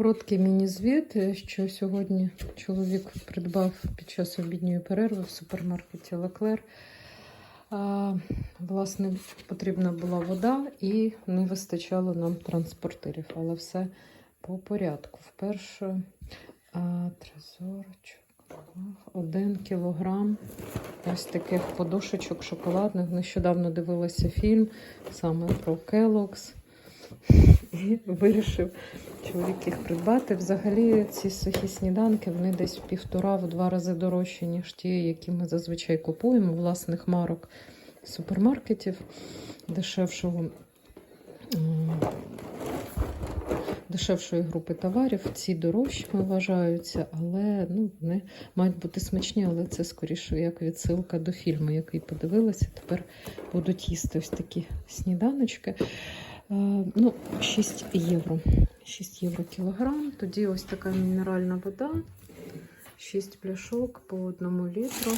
Короткий міні-звіт, що сьогодні чоловік придбав під час обідньої перерви в супермаркеті Леклер. Власне, потрібна була вода і не вистачало нам транспортерів, але все по порядку. Вперше трезорочок, один кілограм ось таких подушечок шоколадних. Нещодавно дивилася фільм саме про Келокс. І вирішив чоловік їх придбати. Взагалі, ці сухі сніданки вони десь в півтора-в два рази дорожчі, ніж ті, які ми зазвичай купуємо власних марок супермаркетів дешевшого. Дешевшої групи товарів, ці дорожчими вважаються, але ну, вони мають бути смачні, але це скоріше як відсилка до фільму, який подивилася. Тепер будуть їсти ось такі сніданочки. Е, Ну, 6 євро. 6 євро кілограм. Тоді ось така мінеральна вода. 6 пляшок по одному літру.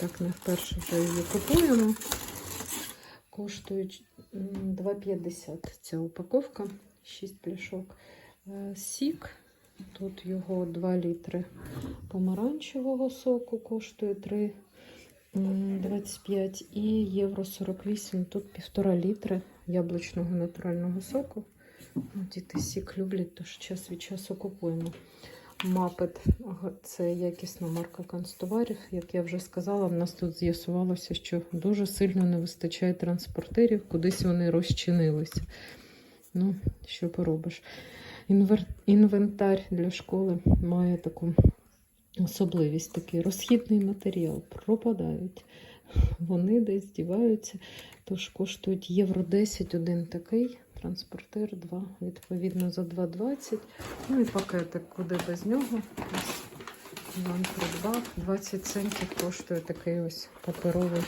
Так, не вперше вже її купуємо. Коштують 2,50 ця упаковка, 6 пляшок. Е, Сік. Тут його 2 літри помаранчевого соку коштує 3 М, 25 і євро 48. Тут півтора літри яблучного натурального соку. Ну, Діти сік люблять, тож час від часу купуємо. Мапет це якісна марка канцтоварів. Як я вже сказала, в нас тут з'ясувалося, що дуже сильно не вистачає транспортерів, кудись вони розчинилися. Ну, що поробиш? Інвентар для школи має таку особливість такий розхідний матеріал. Пропадають. Вони десь діваються, тож коштують євро 10 один такий, транспортер 2, відповідно за 2,20. Ну і пакетик, куди без нього. Ось Іван придбав. 20 центів коштує такий ось паперовий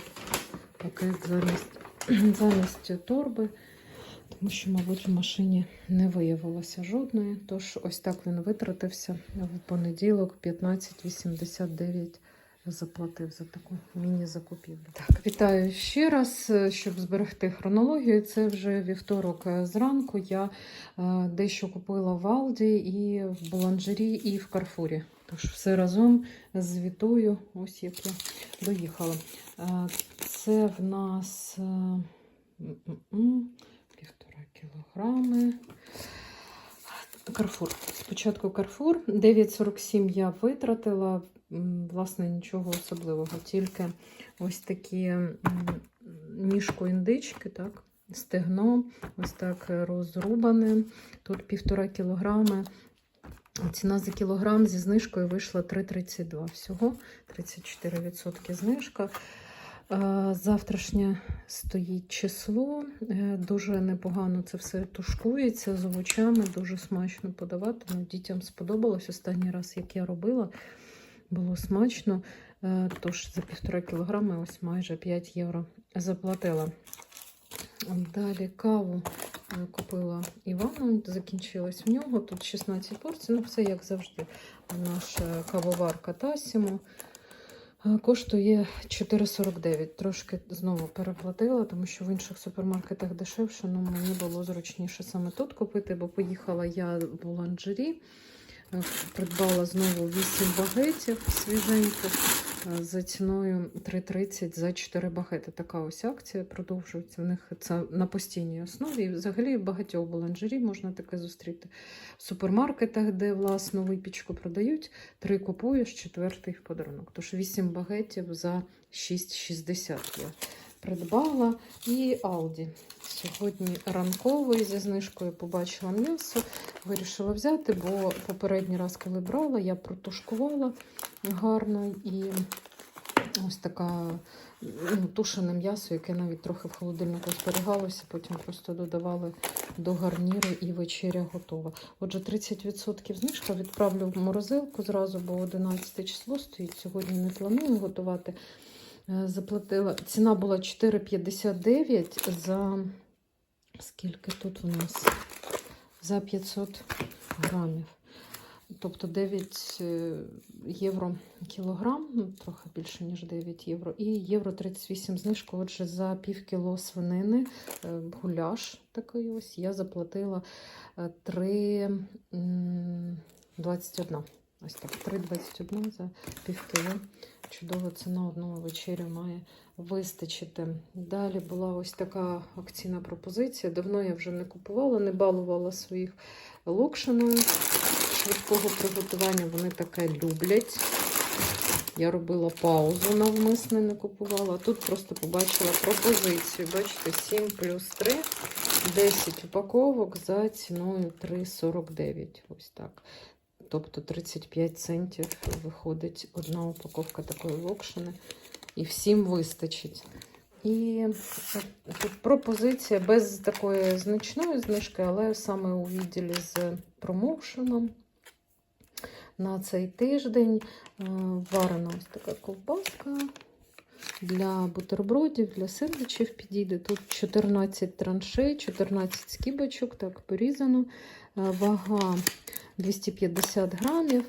пакет замість, замість торби. Тому що, мабуть, в машині не виявилося жодної. Тож ось так він витратився в понеділок 15,89 заплатив за таку міні-закупівлю. Так, вітаю ще раз, Е, щоб зберегти хронологію. Це вже вівторок е, зранку. Я е, дещо купила в Алді і в Буланжері, і в Карфурі. Тож все разом звітую, ось як я доїхала. Е, Це в нас. Кілограми. Карфур. Спочатку Карфур. 9,47 я витратила. Власне, нічого особливого. Тільки ось такі ніжку індички, так, стегно, ось так розрубане. Тут півтора кілограми. Ціна за кілограм зі знижкою вийшла 3,32 всього, 34% знижка. Е, Завтрашнє стоїть число. Е, Дуже непогано це все тушкується з овочами, дуже смачно подавати. Ну, дітям сподобалось останній раз, як я робила, було смачно. Е, Тож за півтора кілограми ось майже 5 євро заплатила. Далі каву купила Івану, закінчилась в нього. Тут 16 порцій, ну все як завжди. Наша кавоварка Тасімо. Е, Коштує 4,49. Трошки знову переплатила, тому що в інших супермаркетах дешевше. Ну, мені було зручніше саме тут купити, бо поїхала я в Буланджері. Е, Придбала знову 8 багетів свіженьких е, за ціною 3,30 за 4 багети. Така ось акція продовжується. В них це на постійній основі. І взагалі багатьох буланжері можна таке зустріти. В супермаркетах, де власну випічку продають, три купуєш, четвертий в подарунок. Тож 8 багетів за 6,60 я придбала. І Алді. Сьогодні ранковий зі знижкою побачила м'ясо. Вирішила взяти, бо попередній раз, коли брала, я протушкувала гарно і ось така ну, тушене м'ясо, яке навіть трохи в холодильнику зберігалося, потім просто додавали до гарніру і вечеря готова. Отже, 30% знижка відправлю в морозилку зразу, бо 11 число стоїть. Сьогодні не планую готувати. Е, Заплатила. Ціна була 4,59 за скільки тут у нас? За 500 грамів. тобто 9 е, євро кілограм, ну, трохи більше, ніж 9 євро, і євро 38 знижку. Отже, за пів кіло свинини, е, гуляш такий ось, я заплатила е, 3,21. Ось так, 3,21 за пів кіло. Чудово, це на одну вечерю має вистачити. Далі була ось така акційна пропозиція. Давно я вже не купувала, не балувала своїх локшиною швидкого приготування. Вони таке люблять. Я робила паузу навмисно, не купувала. Тут просто побачила пропозицію. Бачите, 7 плюс 3, 10 упаковок за ціною 3,49. Ось так. Тобто 35 центів виходить одна упаковка такої локшини. І всім вистачить. І тут пропозиція без такої значної знижки, але саме у відділі з промоушеном на цей тиждень е, варена ось така ковбаска. Для бутербродів, для сендвічів підійде. Тут 14 траншей, 14 скибочок, так порізано. Е, Вага 250 грамів.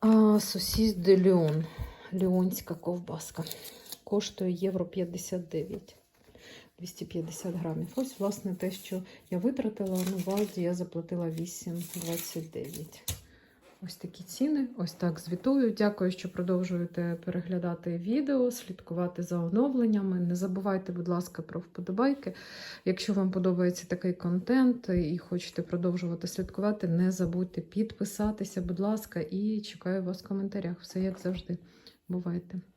А сосіс де Леон. Леонська ковбаска. Коштує євро 59. 250 грамів. Ось, власне, те, що я витратила. Ну, в Алді я заплатила 8,29. Ось такі ціни. Ось так звітую. Дякую, що продовжуєте переглядати відео, слідкувати за оновленнями. Не забувайте, будь ласка, про вподобайки. Якщо вам подобається такий контент і хочете продовжувати слідкувати, не забудьте підписатися, будь ласка, і чекаю вас в коментарях. Все як завжди. Бувайте!